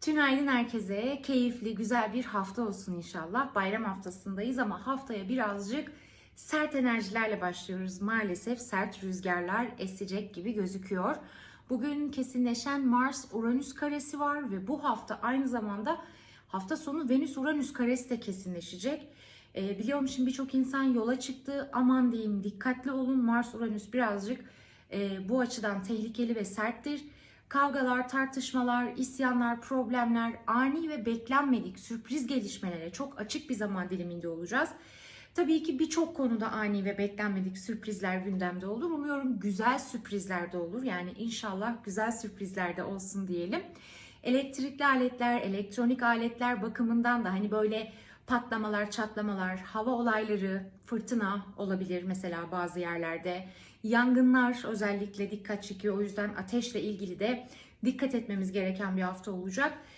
Tünaydın herkese. Keyifli, güzel bir hafta olsun inşallah. Bayram haftasındayız ama haftaya birazcık sert enerjilerle başlıyoruz. Maalesef sert rüzgarlar esecek gibi gözüküyor. Bugün kesinleşen Mars-Uranüs karesi var ve bu hafta aynı zamanda hafta sonu Venüs-Uranüs karesi de kesinleşecek. Ee, biliyorum şimdi birçok insan yola çıktı. Aman diyeyim dikkatli olun. Mars-Uranüs birazcık e, bu açıdan tehlikeli ve serttir. Kavgalar, tartışmalar, isyanlar, problemler, ani ve beklenmedik sürpriz gelişmelere çok açık bir zaman diliminde olacağız. Tabii ki birçok konuda ani ve beklenmedik sürprizler gündemde olur. Umuyorum güzel sürprizler de olur. Yani inşallah güzel sürprizler de olsun diyelim. Elektrikli aletler, elektronik aletler bakımından da hani böyle patlamalar, çatlamalar, hava olayları, fırtına olabilir mesela bazı yerlerde. Yangınlar özellikle dikkat çekiyor. O yüzden ateşle ilgili de dikkat etmemiz gereken bir hafta olacak.